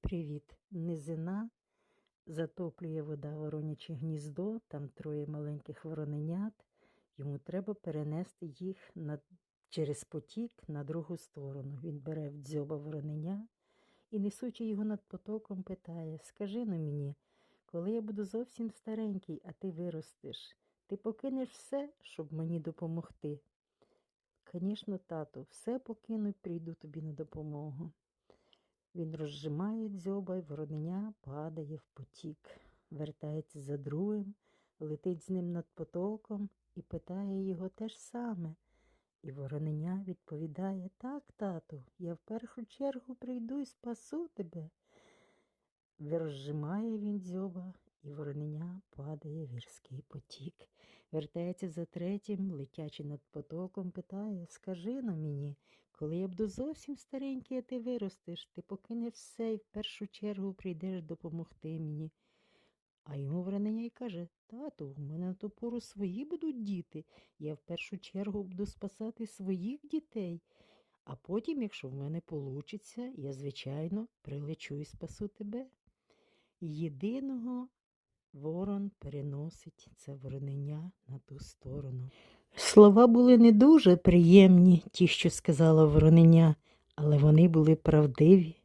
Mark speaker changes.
Speaker 1: Привіт. Низина затоплює вода вороняче гніздо, там троє маленьких вороненят. Йому треба перенести їх на, через потік на другу сторону. Він бере в дзьоба вороненя і, несучи його над потоком, питає: Скажи на мені, коли я буду зовсім старенький, а ти виростеш, ти покинеш все, щоб мені допомогти. Звісно, тату, все покину прийду тобі на допомогу. Він розжимає дзьоба, й вороненя падає в потік, вертається за другим, летить з ним над потоком і питає його те ж саме. І вороненя відповідає Так, тату, я в першу чергу прийду і спасу тебе. Розжимає він дзьоба, і вороненя падає в гірський потік. Вертається за третім, летячи над потоком, питає Скажи на мені, коли я буду зовсім старенький, а ти виростеш, ти покинеш все і в першу чергу прийдеш допомогти мені. А йому вороненя й каже Тату, в мене на ту пору свої будуть діти. Я в першу чергу буду спасати своїх дітей. А потім, якщо в мене получиться, я, звичайно, прилечу і спасу тебе. Єдиного ворон переносить це вороненя на ту сторону. Слова були не дуже приємні, ті, що сказала вороненя, але вони були правдиві.